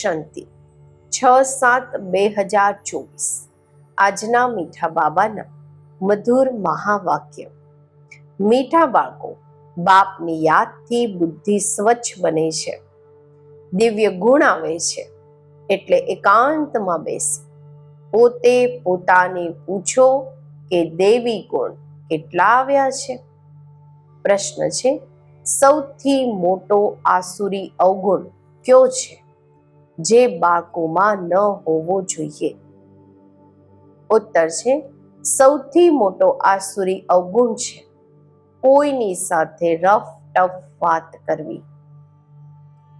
શાંતિ. છ સાત બે હજાર ચોવીસ. આજના મીઠા બાબાના મધુર મહાવાક્ય. મીઠા બાળકો, બાપની યાદથી બુદ્ધિ સ્વચ્છ બને છે. દિવ્ય ગુણ આવે છે, એટલે એકાંતમાં બેસી. પોતે પોતાને પૂછો કે દેવી ગુણ કેટલા આવ્યા છે? પ્રશ્ન છે, સૌથી મોટો આસુરી અવગુણ કયો છે? જે બાળકોમાં ન હોવો જોઈએ. ઉત્તર છે, સૌથી મોટો આસુરી અવગુણ છે. કોઈની સાથે રફ ટફ વાત કરવી.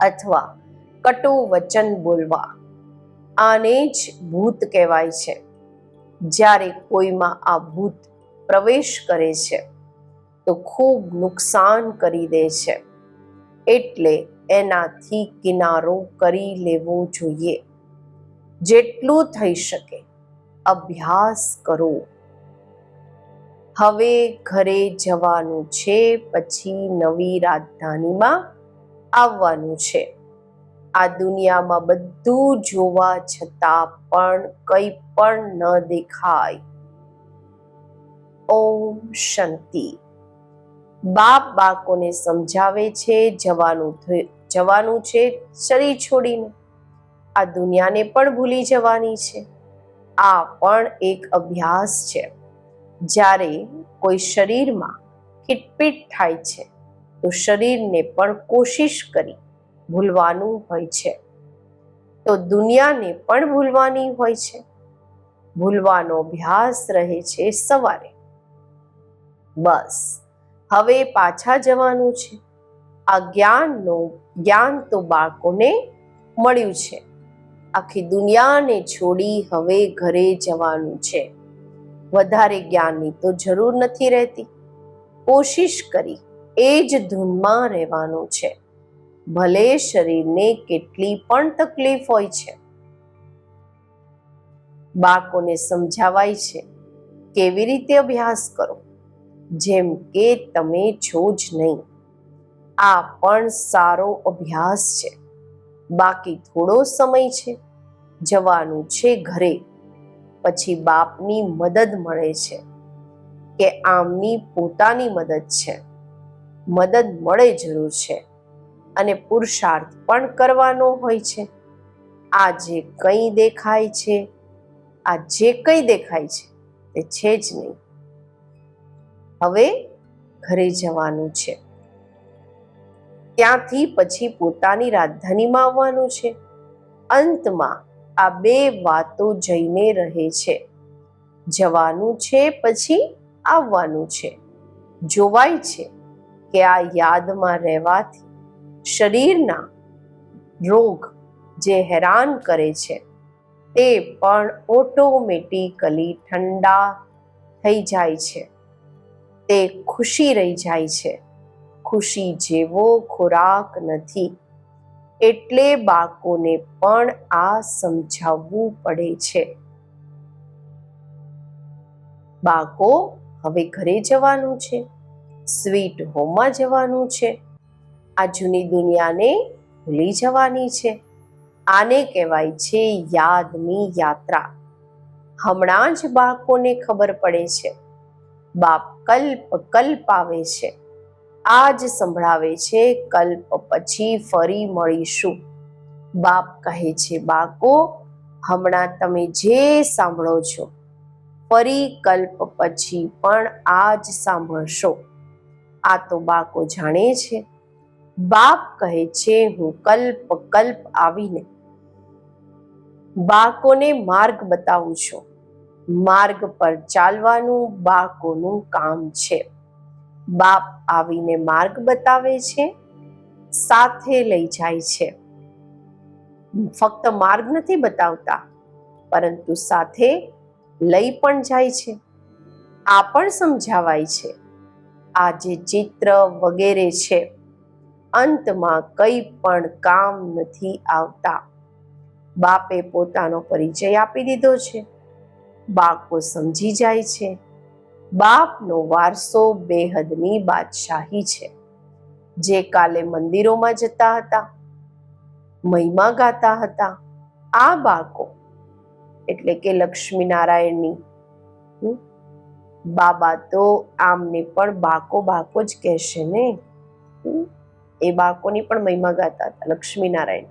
અથવા કટુ વચન બોલવા. આને જ ભૂત કહેવાય છે. જ્યારે કોઈમાં આ ભૂત પ્રવેશ કરે છે, તો ખૂબ નુકસાન કરી દે છે. એટલે એનાથી કિનારો કરી લેવો જોઈએ. જેટલું થઈ શકે, અભ્યાસ કરો. હવે ઘરે જવાનું છે, પછી નવી રાજધાનીમાં આવવાનું છે. આ દુનિયામાં બધું જોવા છતાં પણ કંઈ પણ ન દેખાય. ઓમ શાંતિ. બાપ બાળકોને સમજાવે છે, જવાનું જવાનું છે શરીર છોડીને. આ દુનિયાને પણ ભૂલી જવાની છે. આ પણ એક અભ્યાસ છે. જ્યારે કોઈ શરીરમાં ખીટપીટ થાય છે, તો શરીરને પણ કોશિશ કરી ભૂલવાનું હોય છે. તો દુનિયાને પણ ભૂલવાની હોય છે. ભૂલવાનો અભ્યાસ રહે છે સવારે. બસ, હવે પાછા જવાનું છે. આ જ્ઞાનનો જ્ઞાન તો બાળકોને મળ્યું છે. આખી દુનિયાને છોડી હવે ઘરે જવાનું છે. વધારે જ્ઞાનની તો જરૂર નથી રહેતી. કોશિશ કરી, એ જ ધૂનમાં રહેવાનું છે. ભલે શરીરને કેટલી પણ તકલીફ હોય છે. બાળકોને સમજાવાય છે, કેવી રીતે અભ્યાસ કરો? જેમ કે તમે છો જ નહીં. આ પણ સારો અભ્યાસ છે. બાકી થોડો સમય છે. જવાનું છે ઘરે. પછી બાપની મદદ મળે છે. કે આમની પોતાની મદદ છે. મદદ મળે જરૂર છે. અને પુરુષાર્થ પણ કરવાનો હોય છે. આ જે કંઈ દેખાય છે, આ જે કંઈ દેખાય છે, તે છે જ નહીં. હવે ઘરે જવાનું છે. ત્યાંથી પછી પોતાની રાજધાનીમાં આવવાનું છે. અંતમાં આ બે વાતો જઈને રહે છે. જવાનું છે પછી આવવાનું છે. જોવાય છે કે આ યાદમાં રહેવાથી શરીરના રોગ જે હેરાન કરે છે તે પણ ઓટોમેટિકલી ઠંડા થઈ જાય છે. તે ખુશી રહી જાય છે. ખુશી જેવો ખોરાક નથી. એટલે બાળકોને પણ આ સમજાવવું પડે છે. બાળકો, હવે ઘરે જવાનું છે. સ્વીટ હોમમાં જવાનું છે. આ જૂની દુનિયાને ભૂલી જવાની છે. આને કહેવાય છે યાદની યાત્રા. હમણાં જ બાળકોને ખબર પડે છે. બાપ કલ્પ કલ્પ આવે છે. આ જ સંભળાવે છે કલ્પ પછી ફરી મળીશું. બાપ કહે છે બાકો હમણાં તમે જે સાંભળો છો, ફરી કલ્પ પછી પણ આજ સાંભળશો. આ તો બાકો જાણે છે. બાપ કહે છે, હું કલ્પ કલ્પ આવીને બાકોને માર્ગ બતાવું છું. માર્ગ પર ચાલવાનું બાળકોનું કામ છે. બાપ આવીને માર્ગ બતાવે છે, સાથે લઈ જાય છે. ફક્ત માર્ગ નથી બતાવતા, પરંતુ સાથે લઈ પણ જાય છે. આ પણ સમજાવાય છે. આ જે ચિત્ર વગેરે છે, અંતમાં કંઈ પણ કામ નથી આવતા. બાપે પોતાનો પરિચય આપી દીધો છે. બાળકો સમજી જાય છે. બાપનો વારસો બેહદની બાદશાહી છે. જે કાલે મંદિરોમાં જતા હતા, મહિમા ગાતા હતા. આ બાળકો, એટલે કે લક્ષ્મીનારાયણની બાબા તો આમને પણ બાકો બાળકો જ કહેશે ને? એ બાકોની પણ મહિમા ગાતા હતા, લક્ષ્મીનારાયણ.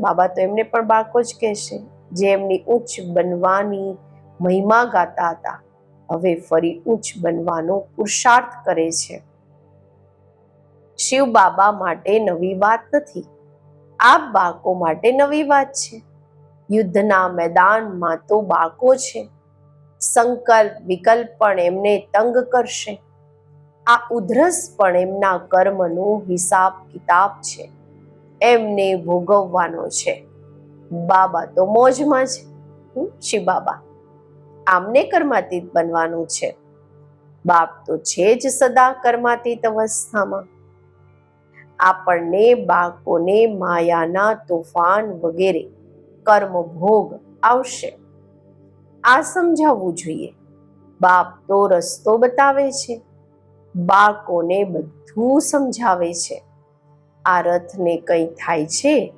બાબા તો એમને પણ બાળકો જ કહેશે. જે એમની ઉચ્ચ બનવાની મહિમા ગાતા હતા. હવે ફરી ઉચ્ચ બનવાનો પુરુષાર્થ કરે છે. શિવ બાબા માટે નવી વાત નથી. આ બાળકો માટે નવી વાત છે. યુદ્ધના મેદાનમાં તો બાળકો છે. સંકલ્પ, વિકલ્પ પણ એમને તંગ કરશે. આ ઉધરસ પણ એમના કર્મનો હિસાબ કિતાબ છે. એમને ભોગવવાનો છે. બાબા તો મોજમાં છે. શિવ બાબા. આમને કર્માતીત બનવાનું છે. બાપ તો છે જ સદા કર્માતીત અવસ્થામાં. આપણને, બાળકોને માયાના તોફાન વગેરે કર્મ ભોગ આવશે. આ સમજાવવું જોઈએ. બાપ તો રસ્તો બતાવે છે. બાળકોને બધું સમજાવે છે. આ રથને કંઈ થાય છે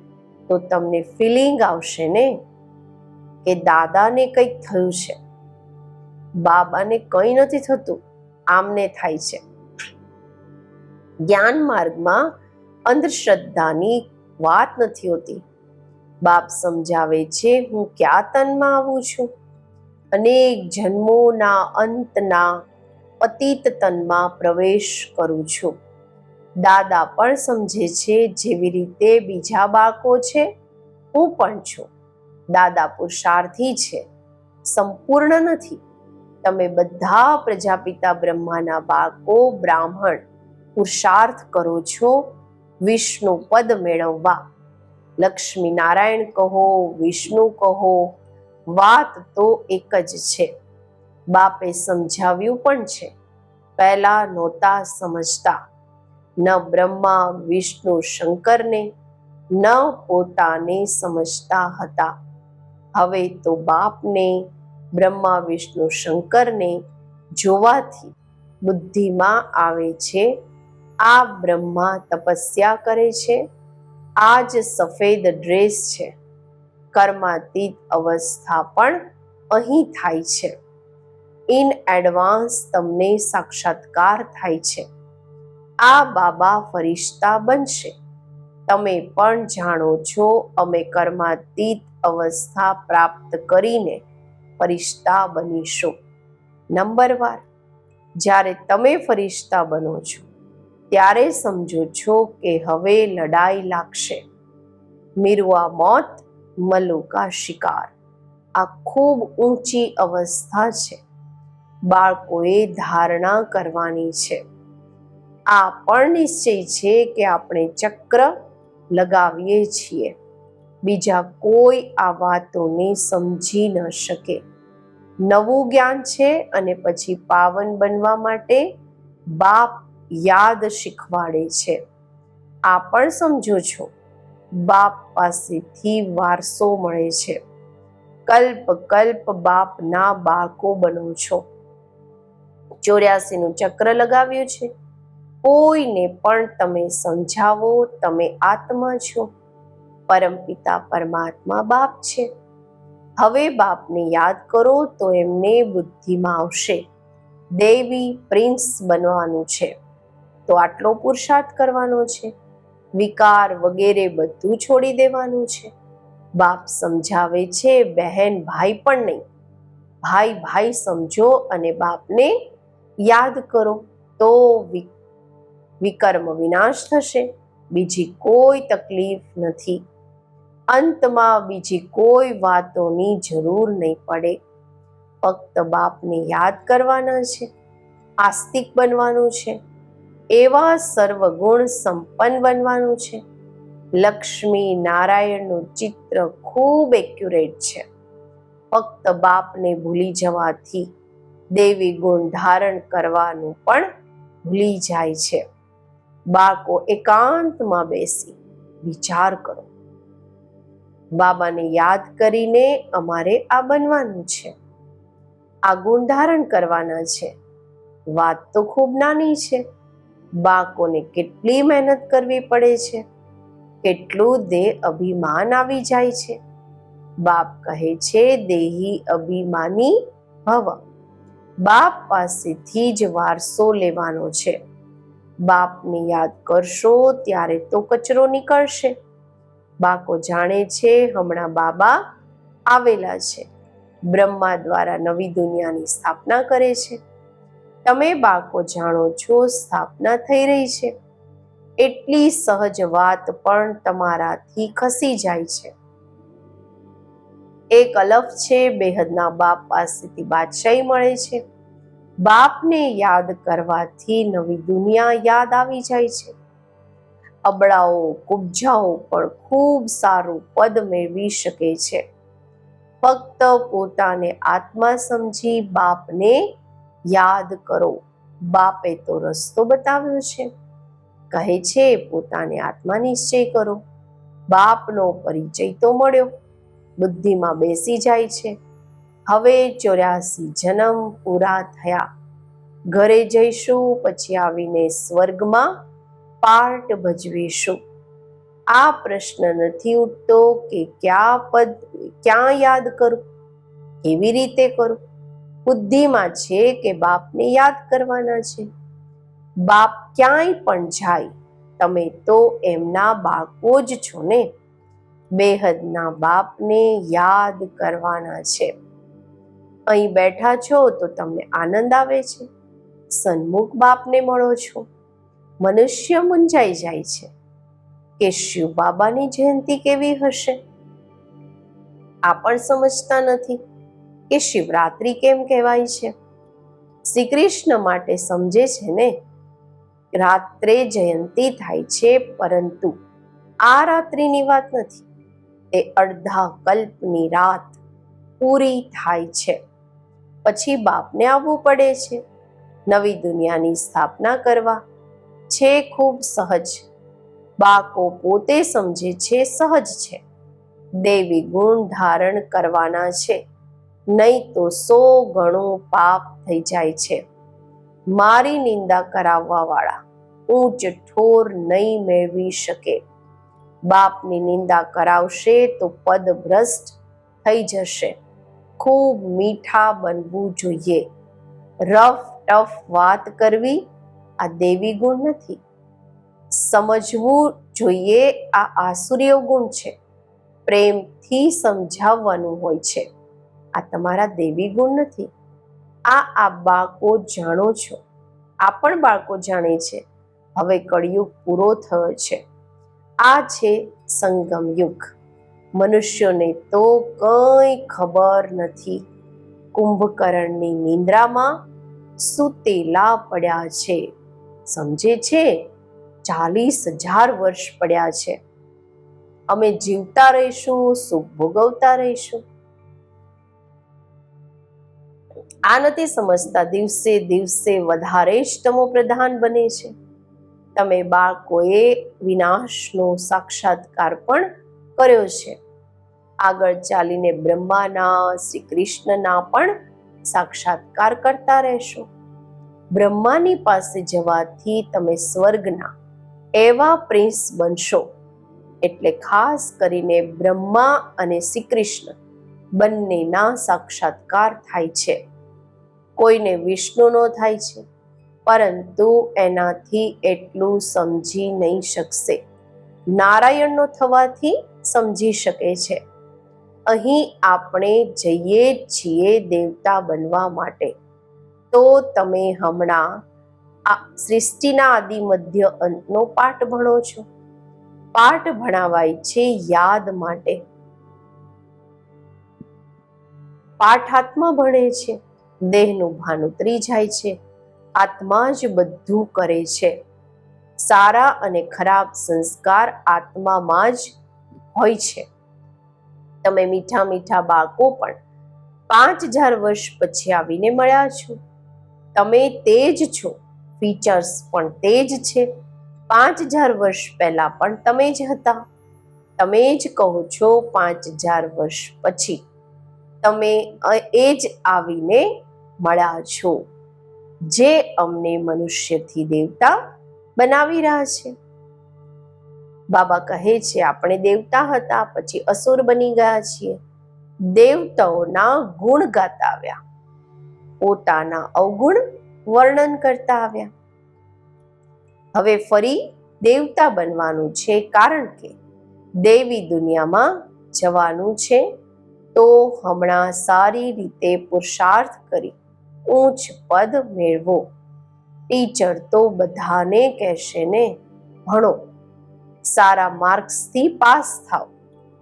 તો તમને ફિલિંગ આવશે ને? કે દાદાને કંઈક થયું છે? બાબાને કંઈ નથી થતું. આમને થાય છે. જ્ઞાન માર્ગમાં અંધશ્રદ્ધાની વાત નથી હોતી. બાપ સમજાવે છે, હું ક્યાં તનમાં આવું છું? અનેક જન્મોના અંતના પતિત તનમાં પ્રવેશ કરું છું. દાદા પણ સમજે છે, જેવી રીતે બીજા બાળકો છે, હું પણ છું. દાદા પુરુષાર્થી છે. સંપૂર્ણ નથી. તમે બધા પ્રજાપિતા બ્રહ્માના બાળકો બ્રાહ્મણ પુરુષાર્થ કરો છો, વિષ્ણુ પદ મેળવવા. લક્ષ્મી નારાયણ કહો, વિષ્ણુ કહો, વાત તો એક જ છે. બાપે સમજાવ્યું પણ છે. પહેલા નહોતા સમજતા. ન બ્રહ્મા વિષ્ણુ શંકરને, ન પોતાને સમજતા હતા. હવે તો બાપને બ્રહ્મા, વિષ્ણુ, શંકરને જોવાથી બુદ્ધિમાં આવે છે. આ બ્રહ્મા તપસ્યા કરે છે. આ જ સફેદ ડ્રેસ છે. કર્માતીત અવસ્થા પણ અહીં થાય છે. ઇન એડવાન્સ તમને સાક્ષાત્કાર થાય છે. આ બાબા ફરિશ્તા બનશે. તમે પણ જાણો છો, અમે કર્માતીત અવસ્થા પ્રાપ્ત કરીને ફરિશ્તા બનીશો. નંબર વાર જ્યારે તમે ફરિશ્તા બનો છો, ત્યારે સમજો છો કે હવે લડાઈ લાગશે. મીરવા મોત, મલુકા શિકાર. આ ખૂબ ઊંચી અવસ્થા છે. બાળકોએ ધારણા કરવાની છે. આ પણ નિશ્ચય છે કે આપણે ચક્ર લગાવીએ છીએ. બીજા કોઈ આ વાતોને સમજી ન શકે. નવું જ્ઞાન છે અને પછી પાવન બનવા માટે બાપ યાદ શીખવાડે છે. આ પણ સમજો છો. બાપ પાસેથી વારસો મળે છે. કલ્પ કલ્પ બાપના બાળકો બનો છો. ચોર્યાસીનું ચક્ર લગાવ્યું છે. કોઈને પણ તમે સમજાવો, તમે આત્મા છો. પરમપિતા પરમાત્મા બાપ છે. હવે બાપને યાદ કરો તો એમને બુદ્ધિમાં આવશે. દેવી, પ્રિન્સ બનવાનું છે. તો આટલો પુરુષાર્થ કરવાનો છે. વિકાર વગેરે બધું છોડી દેવાનું છે. બાપ સમજાવે છે, બહેન, ભાઈ પણ નહીં. ભાઈ ભાઈ સમજો અને બાપને યાદ કરો તો વિકર્મ વિનાશ થશે. બીજી કોઈ તકલીફ નથી. અંતમાં બીજી કોઈ વાતોની જરૂર નહીં પડે. ફક્ત બાપને યાદ કરવાના છે, આસ્તિક બનવાનું છે, એવા સર્વગુણ સંપન્ન બનવાનું છે. લક્ષ્મી નારાયણનું ચિત્ર ખૂબ એક્યુરેટ છે. ફક્ત બાપને ભૂલી જવાથી દેવી ગુણ ધારણ કરવાનું પણ ભૂલી જાય છે. બાળકો એકાંતમાં બેસી વિચાર કરો. બાબાને યાદ કરીને અમારે આ બનવાનું છે. આ ગુણ ધારણ કરવાના છે. વાત તો ખૂબ નાની છે. બાળકોને કેટલી મહેનત કરવી પડે છે. કેટલું દેહ અભિમાન આવી જાય છે. બાપ કહે છે, દેહી અભિમાની ભવ. બાપ પાસેથી જ વારસો લેવાનો છે. બાપને યાદ કરશો ત્યારે તો કચરો નીકળશે. બાકો જાણે છે હમણાં બાબા આવેલા છે. બ્રહ્મા દ્વારા નવી દુનિયાની સ્થાપના કરે છે. તમે બાકો જાણો છો સ્થાપના થઈ રહી છે. એટલી સહજ વાત પણ તમારાથી ખસી જાય છે. એક અલફ છે, બેહદના બાપ પાસેથી બાદશાહી મળે છે. બાપને યાદ કરવાથી નવી દુનિયા યાદ આવી જાય છે. અબળાઓ, કુબજાઓ પણ ખૂબ સારું પદ મેળવી શકે છે. ફક્ત પોતાને આત્મા સમજી બાપને યાદ કરો. બાપે તો રસ્તો બતાવ્યો છે. કહે છે, પોતાને આત્મા નિશ્ચય કરો. બાપનો પરિચય તો મળ્યો. બુદ્ધિમાં બેસી જાય છે. હવે ચોર્યાસી જન્મ પૂરા થયા. ઘરે જઈશું, પછી આવીને સ્વર્ગમાં પાર્ટ ભજવીશું. આ પ્રશ્ન નથી ઉઠતો કે ક્યાં પદ, ક્યાં યાદ કરું? કેવી રીતે કરું? બુદ્ધિમાં છે કે બાપને યાદ કરવાના છે? બાપ ક્યાંય પણ જાય, તમે તો એમના બાળકો જ છો ને? બેહદના બાપને યાદ કરવાના છે. અહીં બેઠા છો તો તમને આનંદ આવે છે? સન્મુખ બાપને મળો છો? મનુષ્ય મૂંઝાઈ જાય છે કે શિવ બાબાની જયંતિ કેવી હશે? આ પણ સમજતા નથી કે શિવરાત્રિ કેમ કહેવાય છે? શ્રી કૃષ્ણ માટે સમજે છે ને, રાત્રે જયંતિ થાય છે પરંતુ આ રાત્રિની વાત નથી. તે અડધા કલ્પની રાત પૂરી થાય છે. પછી બાપને આવવું પડે છે. નવી દુનિયાની સ્થાપના કરવા છે ખૂબ સહજ. બાકો પોતે સમજે છે સહજ છે. દેવી ગુણ ધારણ કરવાના છે. નહીં તો સો ગણું પાપ થઈ જાય છે. મારી નિંદા કરાવવા વાળા ઊંચ ઠોર નહીં મેળવી શકે. બાપની નિંદા કરાવશે તો પદ ભ્રષ્ટ થઈ જશે. ખૂબ મીઠા બનવું જોઈએ. રફ ટફ વાત કરવી આ દેવી ગુણ નથી. સમજવું જોઈએ આ આસુરીય ગુણ છે. પ્રેમથી સમજાવવાનું હોય છે. આ તમારા દેવી ગુણ નથી. આ આ બાળકો જાણો છો. આ પણ બાળકો જાણે છે. હવે કળિયુગ પૂરો થયો છે. આ છે સંગમ યુગ. મનુષ્યોને તો કંઈ ખબર નથી. કુંભકર્ણની નિંદ્રામાં સુતેલા પડ્યા છે. સમજે છે? ચાલીસ હજાર વર્ષ પડ્યા છે. અમે જીવતા રહીશું, સુખ ભોગવતા રહીશું. આ નથી સમજતા, દિવસે દિવસે વધારે જ તમો પ્રધાન બને છે. તમે બાળકોએ વિનાશનો સાક્ષાત્કાર પણ કર્યો છે. આગળ ચાલીને બ્રહ્માના શ્રી કૃષ્ણના પણ સાક્ષાત્કાર કરતા રહેશો. બ્રહ્માની પાસે જવાથી તમે સ્વર્ગના એવા પ્રિન્સ બનશો. એટલે ખાસ કરીને બ્રહ્મા અને શ્રી કૃષ્ણ બંનેના સાક્ષાત્કાર થાય છે. કોઈને વિષ્ણુનો થાય છે, પરંતુ એનાથી એટલું સમજી નહીં શકશે. નારાયણનો થવાથી સમજી શકે છે. અહીં આપણે જઈએ છીએ દેવતા બનવા માટે. તો તમે હમણાં આ સૃષ્ટિના આદિ મધ્ય અંતનો પાઠ ભણો છો. પાઠ ભણાવાય છે યાદ માટે. પાઠ આત્મા ભણે છે, દેહનું ભાન ઉતરી જાય છે, આત્મા જ બધું કરે છે. સારા અને ખરાબ સંસ્કાર આત્મામાં જ હોય છે. તમે મીઠા મીઠા બાળકો પણ પાંચ હજાર વર્ષ પછી આવીને મળ્યા છો. તમે તે જ છો. ફીચર્સ પણ તે જ છે. પાંચ હજાર વર્ષ પહેલા પણ તમે જ હતા. તમે જ કહો છો પાંચ હજાર વર્ષ પછી. તમે એ જ આવીને મળ્યા છો. જે અમને મનુષ્યથી દેવતા બનાવી રહ્યા છે. બાબા કહે છે, આપણે દેવતા હતા, પછી અસુર બની ગયા છીએ. દેવતાઓના ગુણ ગાતા આવ્યા. પોતાના અવગુણ વર્ણન કરતા આવ્યા. હવે ફરી દેવતા બનવાનું છે કારણ કે દેવી દુનિયામાં જવાનું છે તો હમણાં સારી રીતે પુરુષાર્થ કરી ઊંચ પદ મેળવો. ટીચર તો બધાને કહેશે ને, ભણો, સારા માર્ક્સથી પાસ થાવ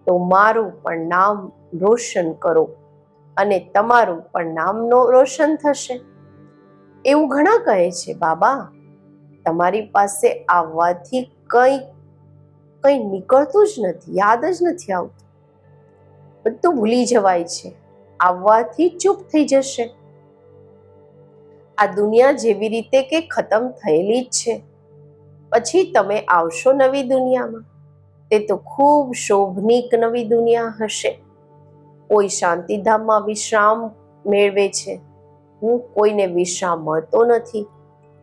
તો મારું પણ નામ રોશન કરો. અને તમારું પણ નામનો રોશન થશે. એવું ઘણા કહે છે, બાબા. તમારી પાસે આવવાથી કંઈ કંઈ નીકળતું જ નથી, યાદ જ નથી આવતું. બધું ભૂલી જવાય છે, આવવાથી ચૂપ થઈ જશે. આ દુનિયા જેવી રીતે કે ખતમ થયેલી જ છે. પછી તમે આવશો નવી દુનિયામાં. તે તો ખૂબ શોભનીક નવી દુનિયા હશે. કોઈ શાંતિધામમાં વિશ્રામ મેળવે છે? હું કોઈને વિશ્રામ મળતો નથી.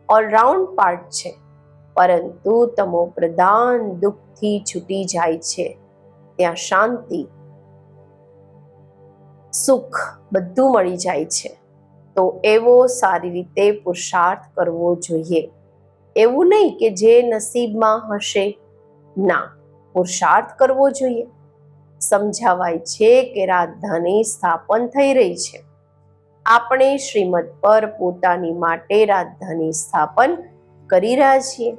ઓલરાઉન્ડ પાર્ટ છે, પરંતુ તમો પ્રધાન દુઃખથી છૂટી જાય છે. ત્યાં શાંતિ, સુખ બધું મળી જાય છે. તો એવો સારી રીતે પુરુષાર્થ કરવો જોઈએ. એવું નહીં કે જે નસીબમાં હશે. ના, પુરુષાર્થ કરવો જોઈએ. સમજાવાય છે કે રાજધાની સ્થાપન થઈ રહી છે. આપણે શ્રીમદ પર પોતાની માટે રાજધાની સ્થાપન કરી રહ્યા છીએ.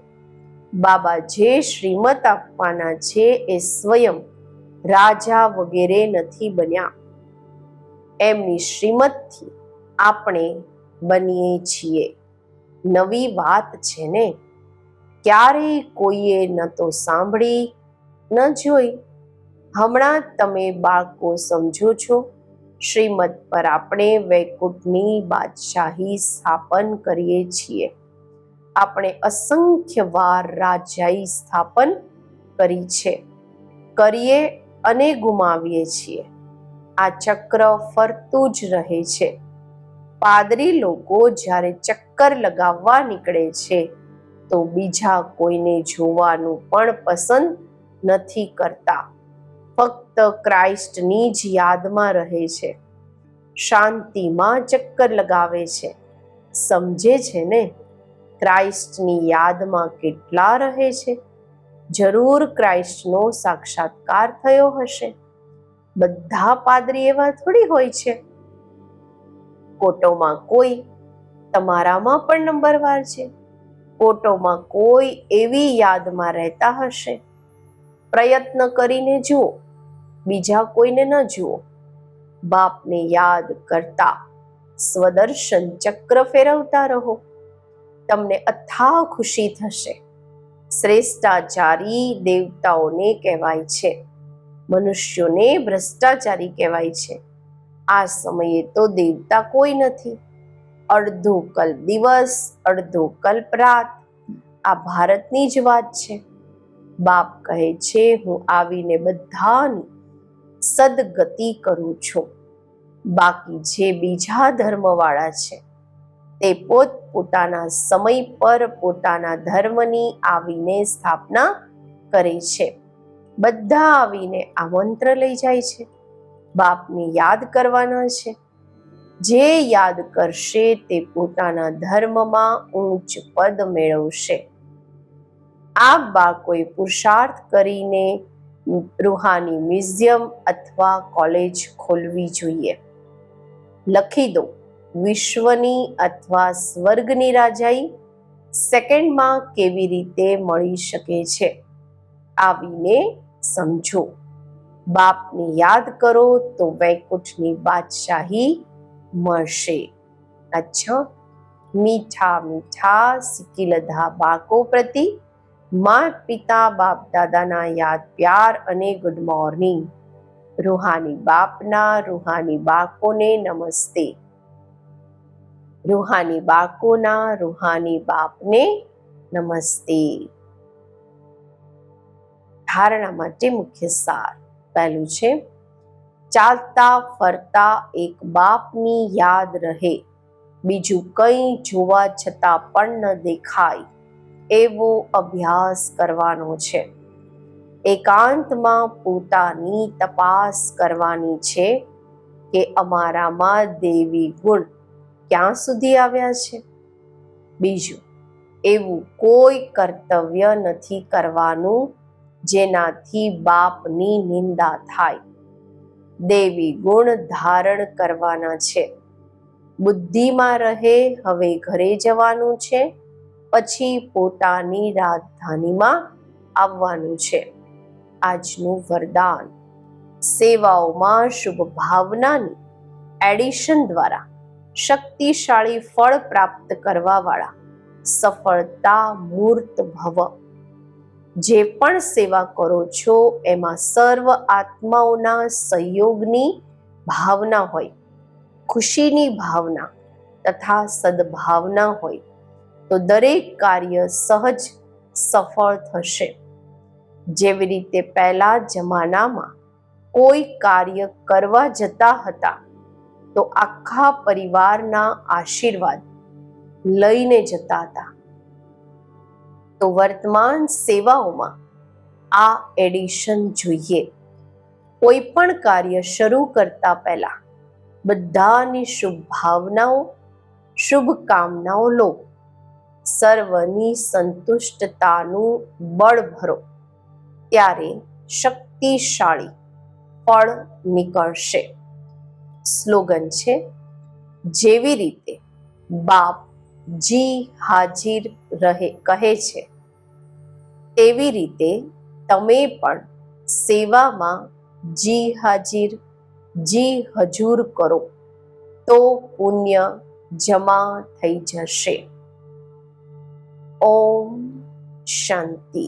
બાબા જે શ્રીમત આપવાના છે એ સ્વયં રાજા વગેરે નથી બન્યા. એમની શ્રીમતથી આપણે બનીએ છીએ. નવી વાત છે ને, ક્યારેય કોઈએ ન તો સાંભળી, ન જોઈ હમણાં તમે બાળકો સમજો છો? શ્રીમદ પર આપણે વૈકુંઠની બાદશાહી સ્થાપન કરીએ છીએ. આપણે અસંખ્ય વાર રાજાઈ સ્થાપન કરી છે. કરીએ અને ગુમાવીએ છીએ. આ ચક્ર ફરતું જ રહે છે. પાદરી લોકો જ્યારે ચક્કર લગાવવા નીકળે છે, તો બીજા કોઈને જોવાનું પણ પસંદ નથી કરતા. ફક્ત ક્રાઇસ્ટની જ યાદમાં રહે છે. શાંતિમાં ચક્કર લગાવે છે. સમજે છે ને? ક્રાઇસ્ટની યાદમાં કેટલા રહે છે? જરૂર ક્રાઇસ્ટનો સાક્ષાત્કાર થયો હશે. બધા પાદરી એવા થોડી હોય છે. કોટોમાં કોઈ તમારામાં પણ નંબરવાર છે. કોટોમાં કોઈ એવી યાદમાં રહેતા હશે. પ્રયત્ન કરીને જુઓ. બીજા કોઈને ન જુઓ. બાપને યાદ કરતા સ્વદર્શન ચક્ર ફેરવતા રહો. તમને અથાહ ખુશી થશે. શ્રેષ્ઠાચારી દેવતાઓને કહેવાય છે. મનુષ્યોને ભ્રષ્ટાચારી કહેવાય છે. આ સમયે તો દેવતા કોઈ નથી. અડધો કલ્પ દિવસ, અડધો કલ્પ રાત. આ ભારતની જ વાત છે. બાપ કહે છે, હું આવીને બધાની સદગતિ કરું છું. બાકી જે બીજા ધર્મવાળા છે, તે પોત પોતાના સમય પર પોતાના ધર્મની આવીને સ્થાપના કરે છે. બધા આવીને આ મંત્ર લઈ જાય છે. બાપને યાદ કરવાના છે. જે યાદ કરશે તે પોતાના ધર્મમાં ઊંચ પદ મેળવશે. આ બાળકોએ પુરુષાર્થ કરીને રૂહાની મ્યુઝિયમ અથવા કોલેજ ખોલવી જોઈએ. લખી દો, વિશ્વની અથવા સ્વર્ગની રાજાઈ સેકન્ડમાં કેવી રીતે મળી શકે છે? આવીને સમજો. બાપને યાદ કરો તો વૈકુંઠની બાદશાહી મળશે. અચ્છા. મીઠા મીઠા સિકિલધા બાકો પ્રતિ માત પિતા, બાપ દાદાના યાદ, પ્યાર અને ગુડ મોર્નિંગ રૂહાની બાપના, રૂહાની બાળકોને નમસ્તે. રૂહાની બાળકોના રૂહાની બાપને નમસ્તે. ધારણા માટે મુખ્ય સાર પહેલું છે, ચાલતા ફરતા એક બાપની યાદ રહે. બીજું કંઈ જોવા છતાં પણ ન દેખાય. એવો અભ્યાસ કરવાનો છે. એકાંતમાં પોતાની તપાસ કરવાની છે કે અમારામાં દેવી ગુણ ક્યાં સુધી આવ્યા છે? બીજું, એવું કોઈ કર્તવ્ય નથી કરવાનું જેનાથી બાપની નિંદા થાય. દેવી ગુણ ધારણ કરવાના છે. બુદ્ધિમાં રહે, હવે ઘરે જવાનું છે. પછી પોતાની રાજધાનીમાં આવવાનું છે. આજનું વરદાન સેવાઓમાં શુભ ભાવનાની એડિશન દ્વારા શક્તિશાળી ફળ પ્રાપ્ત કરવાવાળા સફળતા મૂર્ત ભવ. જે પણ સેવા કરો છો, એમાં સર્વ આત્માઓના સહયોગની ભાવના હોય, ખુશીની ભાવના તથા સદભાવના હોય તો દરેક કાર્ય સહજ સફળ થશે. જેવી રીતે પહેલા જમાનામાં કોઈ કાર્ય કરવા જતા હતા, તો આખા પરિવારના આશીર્વાદ લઈને જતા હતા. તો વર્તમાન સેવાઓમાં આ એડિશન જોઈએ. કોઈ પણ કાર્ય શરૂ કરતા પહેલા બધાની શુભ ભાવનાઓ શુભકામનાઓ લો. સર્વની સંતુષ્ટતાનું બળ ભરો. ત્યારે શક્તિશાળી ફળ નીકળશે. સ્લોગન છે, જેવી રીતે બાપ જી હાજીર રહે, કહે છે. તેવી રીતે તમે પણ સેવામાં જી હાજીર, જી હજૂર કરો, તો પુણ્ય જમા થઈ જશે. ઓમ શાંતિ